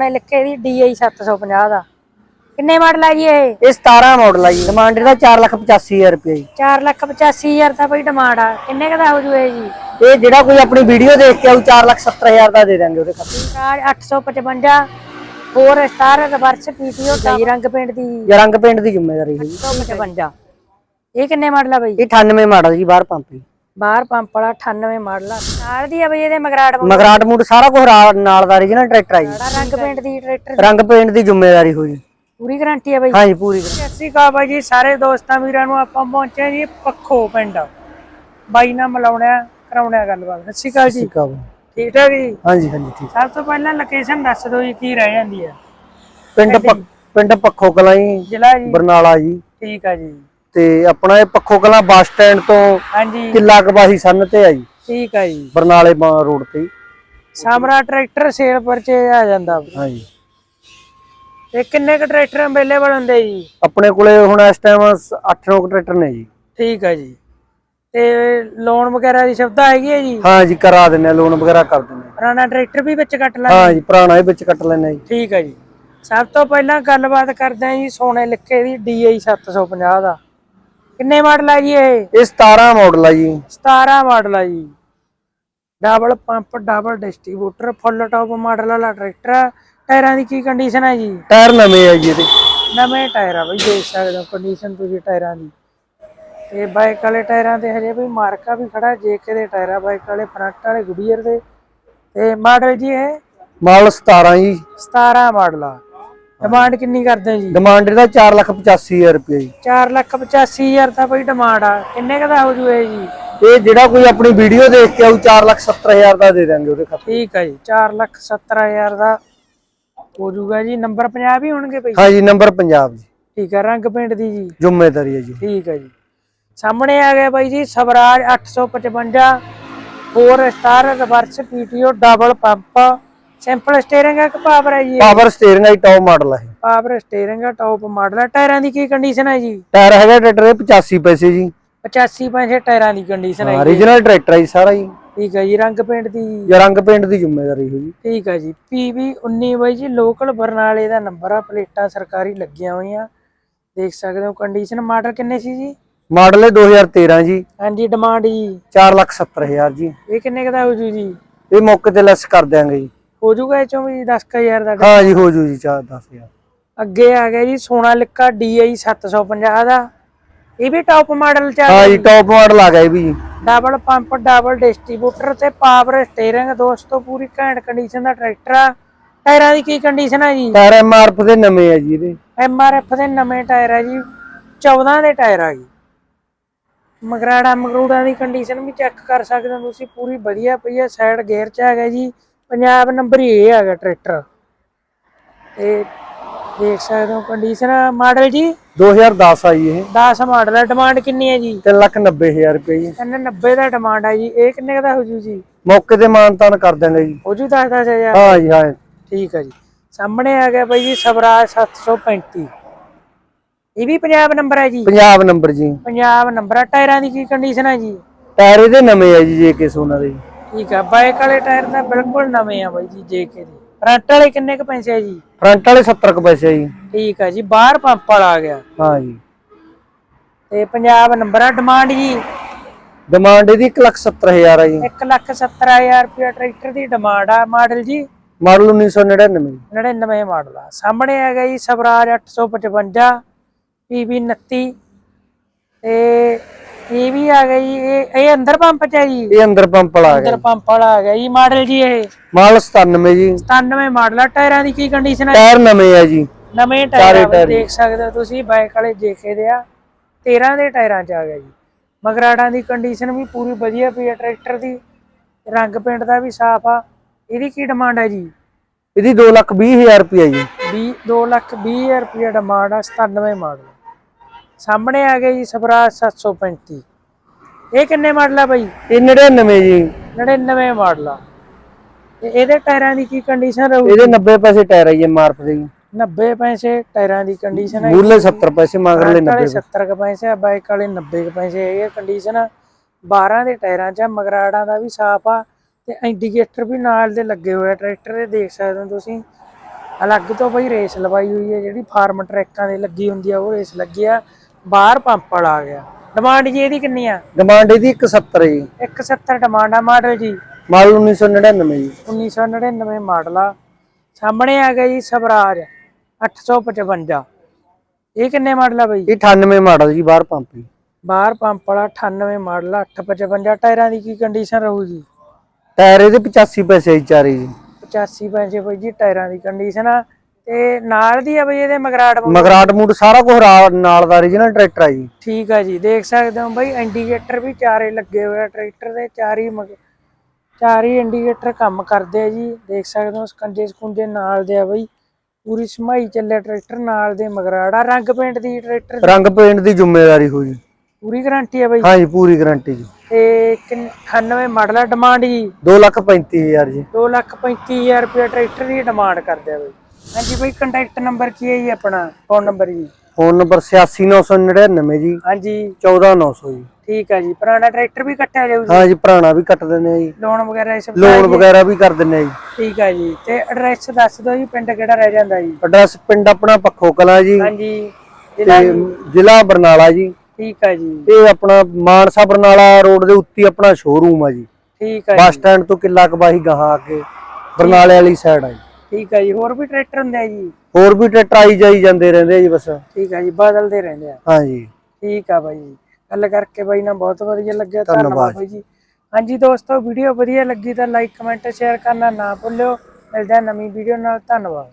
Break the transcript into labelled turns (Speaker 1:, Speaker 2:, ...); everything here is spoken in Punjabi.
Speaker 1: ਮੈਂ ਲਿਖੇ ਦੀ DI 750 ਦਾ। ਕਿੰਨੇ ਮਾਡਲ ਆ ਜੀ ਇਹ?
Speaker 2: ਇਹ 17 ਮਾਡਲ ਆ ਜੀ। ਡਿਮਾਂਡ ਇਹਦਾ 485000 ਰੁਪਏ ਜੀ।
Speaker 1: 485000 ਦਾ ਬਈ ਡਿਮਾਂਡ ਆ। ਕਿੰਨੇ ਕਦਾ ਹੋ ਜੂ ਇਹ ਜੀ?
Speaker 2: ਇਹ ਜਿਹੜਾ ਕੋਈ ਆਪਣੀ ਵੀਡੀਓ ਦੇਖ ਕੇ ਆਊ 470000 ਦਾ ਦੇ ਦਾਂਗੇ ਉਹਦੇ ਖਾਤੇ
Speaker 1: ਰਾਜ 855 4 ਸਟਾਰ ਰਿਵਰਸ ਪੀਟੀਓ ਢਾਈ ਰੰਗ ਪੇਂਟ ਦੀ
Speaker 2: ਰੰਗ ਪੇਂਟ ਦੀ ਜ਼ਿੰਮੇਵਾਰੀ ਹੈ ਜੀ।
Speaker 1: 855 ਇਹ ਕਿੰਨੇ ਮਾਡਲ ਆ ਬਈ?
Speaker 2: ਇਹ 98 ਮਾਡਲ ਜੀ ਬਾਹਰ ਪੰਪ ਜੀ।
Speaker 1: ਬਾਹਰ ਪੰਪ ਵਾਲਾ 98 ਮਾਡਲ ਆ। ਨਾਲ ਦੀ ਆ ਬਈ ਇਹਦੇ ਮਗਰਾੜ ਵਾਲਾ
Speaker 2: ਮਗਰਾਟ ਮੂਡ ਸਾਰਾ ਕੁਝ ਨਾਲ ਦਾ origignal ਟਰੈਕਟਰ ਆ ਜੀ।
Speaker 1: ਰੰਗ ਪੇਂਟ ਦੀ ਟਰੈਕਟਰ
Speaker 2: ਰੰਗ ਪੇਂਟ ਦੀ ਜ਼ਿੰਮੇਵਾਰੀ ਹੋਈ।
Speaker 1: ਪੂਰੀ ਗਾਰੰਟੀ ਆ ਬਈ।
Speaker 2: ਹਾਂਜੀ ਪੂਰੀ
Speaker 3: ਸਤਿ ਸ਼੍ਰੀ ਅਕਾਲ ਬਾਈ ਜੀ ਸਾਰੇ ਦੋਸਤਾਂ ਵੀਰਾਂ ਨੂੰ ਆਪਾਂ ਪਹੁੰਚੇ ਹਾਂ ਜੀ ਪੱਖੋ ਪਿੰਡ। ਬਾਈ ਨਾਲ ਮਿਲਾਉਣਾ ਕਰਾਉਣਾ ਗੱਲਬਾਤ। ਸਤਿ ਸ਼੍ਰੀ ਅਕਾਲ ਜੀ।
Speaker 2: ਠੀਕ।
Speaker 3: ਠੀਕ ਜੀ?
Speaker 2: ਹਾਂਜੀ ਹਾਂਜੀ ਠੀਕ।
Speaker 3: ਸਭ ਤੋਂ ਪਹਿਲਾਂ ਲੋਕੇਸ਼ਨ ਦੱਸ ਦਿਓ ਜੀ ਕੀ ਰਹਿ ਜਾਂਦੀ ਹੈ
Speaker 2: ਪਿੰਡ ਪਿੰਡ ਪੱਖੋ ਕਲਾਂ ਜੀ
Speaker 3: ਜ਼ਿਲ੍ਹਾ ਜੀ।
Speaker 2: ਬਰਨਾਲਾ ਜੀ।
Speaker 3: ਠੀਕ ਆ ਜੀ।
Speaker 2: ਤੇ ਆਪਣਾ ਇਹ ਪੱਖੋ ਕਲਾਂ ਬੱਸ ਸਟੈਂਡ ਤੋਂ
Speaker 3: ਹਾਂਜੀ।
Speaker 2: ਕਿੱਲਾ ਕਬਾਹੀ ਸੰਨ ਤੇ ਆ ਜੀ
Speaker 3: ਠੀਕ ਆ ਜੀ।
Speaker 2: ਬਰਨਾਲੇ ਰੋਡ ਤੇ।
Speaker 3: ਸਾਮਰਾ ਟਰੈਕਟਰ ਸੇਲ ਪਰਚੇ ਆ ਜਾਂਦਾ।
Speaker 2: ਹਾਂਜੀ।
Speaker 3: ਤੇ ਕਿੰਨੇ ਕ ਟਰੈਕਟਰ ਅਵੇਲੇਬਲ ਹੁੰਦੇ ਜੀ?
Speaker 2: ਆਪਣੇ ਕੋਲੇ ਹੁਣ ਇਸ ਟਾਈਮ 8-9 ਟਰੈਕਟਰ ਨੇ ਜੀ।
Speaker 3: ਠੀਕ ਆ ਜੀ। ਤੇ ਲੋਨ ਵਗੈਰਾ ਦੀ ਸੁਵਿਧਾ ਹੈਗੀ ਹੈ ਜੀ?
Speaker 2: ਹਾਂ ਜੀ ਕਰਾ ਦਿੰਨੇ ਆ ਲੋਨ ਵਗੈਰਾ ਕਰ ਦਿੰਨੇ ਆ।
Speaker 3: ਪੁਰਾਣਾ ਟਰੈਕਟਰ ਵੀ ਵਿੱਚ ਕੱਟ ਲਾ
Speaker 2: ਹਾਂ ਜੀ ਪੁਰਾਣਾ ਇਹ ਵਿੱਚ ਕੱਟ ਲੈਣਾ ਜੀ।
Speaker 3: ਠੀਕ ਹੈ ਜੀ। ਸਭ ਤੋਂ ਪਹਿਲਾਂ ਗੱਲਬਾਤ ਕਰਦੇ ਹਾਂ ਜੀ ਸੋਨੇ ਲਿਖੇ ਦੀ DI 750 ਦਾ। ਕਿੰਨੇ ਮਾਡਲ ਆ ਜੀ ਇਹ?
Speaker 2: ਇਹ 17 ਮਾਡਲ ਆ ਜੀ।
Speaker 3: 17 ਮਾਡਲ ਆ ਜੀ। Double pump double distributor full top model ਵਾਲਾ ਟਰੈਕਟਰ। ਟਾਇਰਾਂ ਦੀ ਕੀ ਕੰਡੀਸ਼ਨ ਹੈ ਜੀ?
Speaker 2: ਟਾਇਰ ਨਵੇਂ ਆ ਜੀ ਇਹਦੇ।
Speaker 3: ਨਵੇਂ ਟਾਇਰ ਆ ਬਈ ਦੇਖ ਸਕਦੇ ਹੋ ਕੰਡੀਸ਼ਨ ਤੁਸੀਂ ਟਾਇਰਾਂ ਦੀ। ਤੇ ਬਾਈਕ ਵਾਲੇ ਟਾਇਰਾਂ ਤੇ ਹਜੇ ਵੀ ਮਾਰਕਾ ਵੀ ਖੜਾ ਜੇਕੇ ਦੇ ਟਾਇਰ ਆ ਬਾਈਕ ਵਾਲੇ ਫਰੰਟ ਵਾਲੇ ਗੁਡੀਅਰ ਦੇ। ਤੇ ਮਾਡਲ ਜੀ ਇਹ?
Speaker 2: ਮਾਡਲ 17 ਜੀ।
Speaker 3: 17 ਮਾਡਲ ਆ। ਡਿਮਾਂਡ ਕਿੰਨੀ ਕਰਦੇ ਜੀ?
Speaker 2: ਡਿਮਾਂਡ ਇਹਦਾ 485000 ਰੁਪਏ ਜੀ।
Speaker 3: 485000 ਦਾ ਬਈ ਡਿਮਾਂਡ ਆ। ਕਿੰਨੇ ਕੁ ਦਾ ਹੋ ਜੂ ਇਹ ਜੀ?
Speaker 2: ਇਹ ਜਿਹੜਾ ਕੋਈ ਆਪਣੀ ਵੀਡੀਓ ਦੇਖ ਕੇ ਆਊ 470000 ਦਾ ਦੇ ਦਾਂਗੇ ਉਹਦੇ ਖਾਤੇ।
Speaker 3: ਠੀਕ ਆ ਜੀ 470000 ਦਾ ਹੋ ਜੂਗਾ ਜੀ। ਨੰਬਰ 50 ਹੀ ਹੋਣਗੇ ਬਈ
Speaker 2: ਹਾਂ ਜੀ ਨੰਬਰ ਪੰਜਾਬ ਜੀ।
Speaker 3: ਠੀਕ ਆ ਰੰਗ ਪੇਂਟ ਦੀ ਜੀ।
Speaker 2: ਜ਼ਿੰਮੇਵਾਰੀ ਹੈ ਜੀ।
Speaker 3: ਠੀਕ ਹੈ ਜੀ। ਸਾਹਮਣੇ ਆ ਗਿਆ ਬਾਈ ਜੀ Swaraj 855 4 star reverse PTO double pump simple steering ਹੈ ਕਿ ਪਾਵਰ ਹੈ ਜੀ
Speaker 2: ਪਾਵਰ ਸਟੀਅਰਿੰਗ ਆ ਟੌਪ ਮਾਡਲ ਹੈ
Speaker 3: ਪਾਵਰ ਸਟੀਅਰਿੰਗ ਹੈ ਟੌਪ ਮਾਡਲ ਹੈ ਟਾਇਰਾਂ ਦੀ ਕੀ ਕੰਡੀਸ਼ਨ ਹੈ ਜੀ?
Speaker 2: ਟਾਇਰ ਹੈਗਾ ਟਰੈਕਟਰ ਇਹ 85 ਪੈਸੇ ਜੀ।
Speaker 3: 85 ਪੈਸੇ ਟਾਇਰਾਂ ਦੀ ਕੰਡੀਸ਼ਨ ਹੈ ਜੀ।
Speaker 2: origignal ਟਰੈਕਟਰ ਹੈ ਜੀ ਸਾਰਾ ਜੀ।
Speaker 3: ਠੀਕ ਹੈ ਜੀ ਰੰਗ ਪੇਂਟ ਦੀ?
Speaker 2: ਜਾਂ ਰੰਗ ਪੇਂਟ ਦੀ ਜ਼ਿੰਮੇਵਾਰੀ ਹੋਈ।
Speaker 3: ਠੀਕ ਹੈ ਜੀ। PV 19 ਬਾਈ ਜੀ ਲੋਕਲ ਬਰਨਾਲੇ ਦਾ ਨੰਬਰ ਆ। ਪਲੇਟਾਂ ਸਰਕਾਰੀ ਲੱਗੀਆਂ ਹੋਈਆਂ। ਦੇਖ ਸਕਦੇ ਹੋ ਕੰਡੀਸ਼ਨ ਮਾਡਲ ਕਿੰਨੇ ਸੀ ਜੀ?
Speaker 2: ਮਾਡਲ ਹੈ 2013 ਜੀ।
Speaker 3: ਹਾਂਜੀ ਡਿਮਾਂਡ ਜੀ।
Speaker 2: 470000 ਜੀ।
Speaker 3: ਇਹ ਕਿੰਨੇ ਕੁ ਦਾ ਹੋ ਜੂ? ਜੀ
Speaker 2: ਇਹ ਮੌਕੇ ਤੇ ਲੈਸ ਕਰ ਦਿਆਂਗੇ ਜੀ।
Speaker 3: ਹੋ ਜੂਗਾ ਇਹ ਚੋਂ ਵੀ 10000 ਦਾ
Speaker 2: ਹਾਂ ਜੀ ਹੋ ਜੂ ਜੀ 4 10000
Speaker 3: ਅੱਗੇ ਆ ਗਿਆ ਜੀ ਸੋਨਾ ਲਿਕਾ DI 750 ਦਾ। ਇਹ ਵੀ ਟੌਪ ਮਾਡਲ ਚ ਆ
Speaker 2: ਹਾਂ ਜੀ ਟੌਪ ਮਾਡਲ ਆ ਗਿਆ ਇਹ ਵੀ ਜੀ।
Speaker 3: ਡਬਲ ਪੰਪ ਡਬਲ ਡਿਸਟ੍ਰੀਬਿਊਟਰ ਤੇ ਪਾਵਰ ਸਟੀਅਰਿੰਗ ਦੋਸਤੋ ਪੂਰੀ ਘੈਂਟ ਕੰਡੀਸ਼ਨ ਦਾ ਟਰੈਕਟਰ ਆ। ਟਾਇਰਾਂ ਦੀ ਕੀ ਕੰਡੀਸ਼ਨ ਹੈ ਜੀ?
Speaker 2: ਟਾਇਰ ਐਮਆਰਐਫ ਦੇ ਨਵੇਂ ਆ ਜੀ ਇਹਦੇ।
Speaker 3: MRF ਦੇ ਨਵੇਂ ਟਾਇਰ ਆ ਜੀ। 14 ਦੇ ਟਾਇਰ ਆ ਜੀ। ਮਗਰਾੜਾ ਮਗਰੂੜਾ ਦੀ ਕੰਡੀਸ਼ਨ ਵੀ ਚੈੱਕ ਕਰ ਸਕਦੇ ਹੋ ਤੁਸੀਂ ਪੂਰੀ ਵਧੀਆ ਪਈ ਹੈ ਸਾਈਡ ਗੇਅਰ ਚ ਹੈਗਾ ਜੀ। ਪੰਜਾਬ ਨੰਬਰ ਹੀ ਇਹ ਹੈਗਾ ਟਰੈਕਟਰ। ਤੇ ਦੇਖ ਸਕਦੇ ਹੋ ਕੰਡੀਸ਼ਨ ਮਾਡਲ ਜੀ?
Speaker 2: 2010 ਆ ਜੀ ਇਹ।
Speaker 3: 10 ਮਾਡਲ ਹੈ ਡਿਮਾਂਡ ਕਿੰਨੀ ਹੈ ਜੀ?
Speaker 2: 390000 ਰੁਪਏ ਜੀ।
Speaker 3: 90 ਦਾ ਡਿਮਾਂਡ ਹੈ ਜੀ। ਇਹ ਕਿੰਨੇ ਦਾ ਹੋ ਜੂ ਜੀ?
Speaker 2: ਮੌਕੇ ਤੇ ਮਾਨਤਾਨ ਕਰ ਦਿਆਂਗੇ ਜੀ।
Speaker 3: ਹੋ ਜੂ 10 10000
Speaker 2: ਹਾਂ ਜੀ ਹਾਂ।
Speaker 3: ਠੀਕ ਹੈ ਜੀ। ਸਾਹਮਣੇ ਆ ਗਿਆ ਬਾਈ ਜੀ ਸਵਰਾਜ 735 ਇਹ ਵੀ ਪੰਜਾਬ ਨੰਬਰ ਹੈ ਜੀ?
Speaker 2: ਪੰਜਾਬ ਨੰਬਰ ਜੀ।
Speaker 3: ਪੰਜਾਬ ਨੰਬਰ ਟਾਇਰਾਂ ਦੀ ਕੀ ਕੰਡੀਸ਼ਨ ਹੈ ਜੀ?
Speaker 2: ਟਾਇਰ ਇਹਦੇ ਨਵੇਂ ਆ ਜੀ ਜੇ ਕੇ ਸੋਨਾ ਦੇ। ਜੀ
Speaker 3: ਠੀਕ ਆ ਬਾਈਕ ਵਾਲੇ ਟਾਇਰ ਤਾਂ ਬਿਲਕੁਲ ਨਵੇਂ ਆ ਬਾਈ ਜੀ ਜੇਕੇ ਦੇ ਫਰੰਟ ਵਾਲੇ ਕਿੰਨੇ ਕ ਪੈਸੇ ਆ ਜੀ?
Speaker 2: ਫਰੰਟ ਵਾਲੇ 70 ਕੁ ਪੈਸੇ ਆ ਜੀ।
Speaker 3: ਠੀਕ ਆ ਜੀ ਬਾਹਰ ਪੰਪ ਵਾਲਾ ਆ ਗਿਆ।
Speaker 2: ਹਾਂ ਜੀ।
Speaker 3: ਤੇ ਪੰਜਾਬ ਨੰਬਰ ਆ ਡਿਮਾਂਡ ਜੀ?
Speaker 2: ਡਿਮਾਂਡ ਇਹਦੀ 170000 ਆ ਜੀ।
Speaker 3: 170000 ਰੁਪਏ ਟਰੈਕਟਰ ਦੀ ਡਿਮਾਂਡ ਆ ਮਾਡਲ ਜੀ?
Speaker 2: ਮਾਡਲ 1999
Speaker 3: 99 ਮਾਡਲ ਆ। ਸਾਹਮਣੇ ਆ ਗਿਆ ਜੀ ਸਵਰਾਜ 855 PB 29 ਤੇ ਇਹ ਵੀ ਆ ਜੀ ਇਹ ਇਹ ਅੰਦਰ ਪੰਪ ਚ ਹੈ ਜੀ?
Speaker 2: ਇਹ ਅੰਦਰ ਪੰਪ ਵਾਲਾ ਆ ਗਿਆ
Speaker 3: ਅੰਦਰ ਪੰਪ ਵਾਲਾ ਆ ਗਿਆ ਜੀ ਮਾਡਲ ਜੀ ਇਹ।
Speaker 2: ਮਾਡਲ 97 ਜੀ।
Speaker 3: 97 ਮਾਡਲ ਆ ਟਾਇਰਾਂ ਦੀ ਕੀ ਕੰਡੀਸ਼ਨ ਹੈ?
Speaker 2: ਟਾਇਰ ਨਵੇਂ ਆ ਜੀ।
Speaker 3: ਨਵੇਂ ਟਾਇਰ ਦੇਖ ਸਕਦੇ ਹੋ ਤੁਸੀਂ ਬਾਈਕ ਵਾਲੇ ਜੇਕੇ ਦੇ ਆ। 13 ਦੇ ਟਾਇਰਾਂ ਚ ਆ ਗਿਆ ਜੀ। ਮਗਰਾੜਾਂ ਦੀ ਕੰਡੀਸ਼ਨ ਵੀ ਪੂਰੀ ਵਧੀਆ ਪਈ ਹੈ ਟਰੈਕਟਰ ਦੀ। ਰੰਗ ਪੇਂਟ ਦਾ ਵੀ ਸਾਫ਼ ਆ। ਇਹਦੀ ਕੀ ਡਿਮਾਂਡ ਹੈ ਜੀ?
Speaker 2: ਇਹਦੀ 220000 ਰੁਪਏ ਜੀ।
Speaker 3: 20 2 ਲੱਖ 20 ਹਜ਼ਾਰ ਰੁਪਏ ਡਿਮਾਂਡ ਆ 97 ਮਾਡਲ। ਸਾਹਮਣੇ ਆ ਗਿਆ ਜੀ ਸਵਰਾਜ 735 ਇਹ ਕਿੰਨੇ ਮਾਡਲ ਆ ਬਾਈ?
Speaker 2: ਇਹ 99 ਜੀ।
Speaker 3: 99 ਮਾਡਲ ਆ। ਤੇ ਇਹਦੇ ਟਾਇਰਾਂ ਦੀ ਕੀ ਕੰਡੀਸ਼ਨ ਰਹੂ?
Speaker 2: ਇਹਦੇ 90 ਪੈਸੇ ਟਾਇਰ ਆ ਜੀ ਐਮਆਰਐਫ ਦੇ। ਜੀ
Speaker 3: 90 ਪੈਸੇ ਟਾਇਰਾਂ ਦੀ ਕੰਡੀਸ਼ਨ ਹੈ।
Speaker 2: ਮੂਰਲੇ 70 ਪੈਸੇ ਮਗਰਲੇ
Speaker 3: ਬਾਈਕ ਵਾਲੇ
Speaker 2: 90
Speaker 3: 70 ਕੁ ਪੈਸੇ ਆ ਬਾਈਕ ਵਾਲੇ 90 ਕੁ ਪੈਸੇ ਹੈਗੇ ਕੰਡੀਸ਼ਨ 12 ਦੇ ਟਾਇਰਾਂ 'ਚ ਮਗਰਾੜਾਂ ਦਾ ਵੀ ਸਾਫ਼ ਆ ਤੇ ਇੰਡੀਕੇਟਰ ਵੀ ਨਾਲ ਦੇ ਲੱਗੇ ਹੋਏ ਆ। ਟਰੈਕਟਰ ਦੇ ਦੇਖ ਸਕਦੇ ਹੋ ਤੁਸੀਂ। ਅਲੱਗ ਤੋਂ ਬਈ ਰੇਸ ਲਵਾਈ ਹੋਈ ਹੈ ਜਿਹੜੀ ਫਾਰਮ ਟਰੈਕਾਂ ਦੇ ਲੱਗੀ ਹੁੰਦੀ ਆ ਉਹ ਰੇਸ ਲੱਗੀ ਆ। ਬਾਹਰ ਪੰਪ ਆ ਗਿਆ। ਡਿਮਾਂਡ ਜੀ ਇਹਦੀ ਕਿੰਨੀ ਆ?
Speaker 2: ਡਿਮਾਂਡ ਇਹਦੀ 170 ਜੀ।
Speaker 3: 170 ਡਿਮਾਂਡ ਆ ਮਾਡਲ ਜੀ।
Speaker 2: ਮਾਡਲ 1999 ਜੀ।
Speaker 3: 1999 ਮਾਡਲ ਆ। ਸਾਹਮਣੇ ਆ ਗਿਆ ਜੀ ਸਵਰਾਜ 855 ਇਹ ਕਿੰਨੇ ਮਾਡਲ ਆ ਬਈ?
Speaker 2: ਇਹ 98 ਮਾਡਲ ਜੀ ਬਾਹਰ ਪੰਪ ਜੀ।
Speaker 3: ਬਾਹਰ ਪੰਪ ਵਾਲਾ 98 ਮਾਡਲ ਆ 855 ਟਾਇਰਾਂ ਦੀ ਕੀ ਕੰਡੀਸ਼ਨ ਰਹੂਗੀ
Speaker 2: ਟਾਇਰ ਇਹਦੇ 85 ਪੈਸੇ ਚਾਰੇ ਜੀ।
Speaker 3: 85 ਪੈਸੇ ਬਈ ਜੀ ਟਾਇਰਾਂ ਦੀ ਕੰਡੀਸ਼ਨ ਆ। ਤੇ ਨਾਲ ਦੀ ਆ ਬਈ ਇਹਦੇ ਮਗਰਾਟ ਮੂਡ।
Speaker 2: ਮਗਰਾਟ ਮੂਡ ਸਾਰਾ ਕੁਝ ਨਾਲ ਦਾ origignal ਟਰੈਕਟਰ ਆ ਜੀ।
Speaker 3: ਠੀਕ ਆ ਜੀ ਦੇਖ ਸਕਦੇ ਹੋ ਬਈ ਇੰਡੀਕੇਟਰ ਵੀ ਚਾਰੇ ਲੱਗੇ ਹੋਏ ਆ ਟਰੈਕਟਰ ਦੇ ਚਾਰ ਹੀ ਮਗ- ਚਾਰ ਹੀ ਇੰਡੀਕੇਟਰ ਕੰਮ ਕਰਦੇ ਆ ਜੀ। ਦੇਖ ਸਕਦੇ ਹੋ ਸਕੰਜੇ ਸਕੁੰਜੇ ਨਾਲ ਦੇ ਆ ਬਈ। ਪੂਰੀ ਸਮਾਈ ਚੱਲੇ ਟਰੈਕਟਰ ਨਾਲ ਦੇ ਮਗਰਾੜਾ ਰੰਗ ਪੇਂਟ ਦੀ ਟਰੈਕਟਰ ਦੀ?
Speaker 2: ਰੰਗ ਪੇਂਟ ਦੀ ਜ਼ਿੰਮੇਵਾਰੀ ਹੋ ਜੀ।
Speaker 3: ਪੂਰੀ ਗਾਰੰਟੀ ਆ ਬਈ?
Speaker 2: ਹਾਂ ਜੀ ਪੂਰੀ ਗਾਰੰਟੀ ਜੀ।
Speaker 3: ਤੇ ਕਿੰਨ- 98 ਮਾਡਲ ਆ ਡਿਮਾਂਡ ਜੀ।
Speaker 2: 235000 ਜੀ।
Speaker 3: 235000 ਰੁਪਏ ਟਰੈਕਟਰ ਦੀ ਡਿਮਾਂਡ ਕਰਦੇ ਆ ਬਈ। ਹਾਂਜੀ ਬਈ ਕੰਟੈਕਟ ਨੰਬਰ ਕੀ ਹੈ ਜੀ ਆਪਣਾ? ਫੋਨ ਨੰਬਰ ਜੀ?
Speaker 2: ਫੋਨ ਨੰਬਰ 86999 ਜੀ।
Speaker 3: ਹਾਂਜੀ।
Speaker 2: 14900 ਜੀ।
Speaker 3: ਠੀਕ ਆ ਜੀ। ਪੁਰਾਣਾ ਟਰੈਕਟਰ ਵੀ ਕੱਟਿਆ ਜਾਊ ਜੀ?
Speaker 2: ਹਾਂ ਜੀ ਪੁਰਾਣਾ ਵੀ ਕੱਟ ਦਿੰਦੇ ਆ ਜੀ।
Speaker 3: ਲੋਨ ਵਗੈਰਾ ਇਸ
Speaker 2: ਲੋਨ ਵਗੈਰਾ ਵੀ ਕਰ ਦਿੰਦੇ ਆ ਜੀ।
Speaker 3: ਠੀਕ ਆ ਜੀ। ਤੇ ਐਡਰੈਸ ਦੱਸ ਦਿਓ ਜੀ ਪਿੰਡ ਕਿਹੜਾ ਰਹਿ ਜਾਂਦਾ ਜੀ?
Speaker 2: ਐਡਰੈਸ ਪਿੰਡ ਆਪਣਾ ਪੱਖੋ ਕਲਾਂ ਜੀ।
Speaker 3: ਹਾਂਜੀ। ਜ਼ਿਲ੍ਹਾ
Speaker 2: ਤੇ ਬਰਨਾਲਾ ਜੀ।
Speaker 3: ਠੀਕ ਆ ਜੀ।
Speaker 2: ਇਹ ਆਪਣਾ ਮਾਨਸਾ ਬਰਨਾਲਾ ਰੋਡ ਦੇ ਉੱਤੇ ਹੀ ਆਪਣਾ ਸ਼ੋਰੂਮ ਆ ਜੀ।
Speaker 3: ਠੀਕ ਆ
Speaker 2: ਬੱਸ ਸਟੈਂਡ ਤੋਂ ਕਿੱਲਾ ਕਬਾਹੀ ਗਾਹਾਂ ਆ ਕੇ ਬਰਨਾਲੇ ਵਾਲੀ ਸਾਈਡ ਆ ਜੀ।
Speaker 3: ਠੀਕ ਆ ਜੀ ਹੋਰ ਵੀ ਟਰੈਕਟਰ ਹੁੰਦੇ ਆ ਜੀ?
Speaker 2: ਹੋਰ ਵੀ ਟਰੈਕਟਰ ਆਈ ਜਾਈ ਜਾਂਦੇ ਰਹਿੰਦੇ ਆ ਜੀ ਬਸ।
Speaker 3: ਠੀਕ ਆ ਜੀ ਬਦਲਦੇ ਰਹਿੰਦੇ ਆ।
Speaker 2: ਹਾਂ ਜੀ
Speaker 3: ਠੀਕ ਆ ਬਾਈ ਜੀ ਗੱਲ ਕਰਕੇ ਬਾਈ ਨਾਲ ਬਹੁਤ ਵਧੀਆ ਲੱਗਿਆ
Speaker 2: ਧੰਨਵਾਦ।
Speaker 3: ਧੰਨਵਾਦ ਬਾਈ ਜੀ। ਹਾਂਜੀ ਦੋਸਤੋ ਵੀਡੀਓ ਵਧੀਆ ਲੱਗੀ ਤਾਂ ਲਾਈਕ ਕਮੈਂਟ ਸ਼ੇਅਰ ਕਰਨਾ ਨਾ ਭੁੱਲਿਓ। ਮਿਲਦੇ ਆ ਨਵੀਂ ਵੀਡੀਓ ਨਾਲ ਧੰਨਵਾਦ।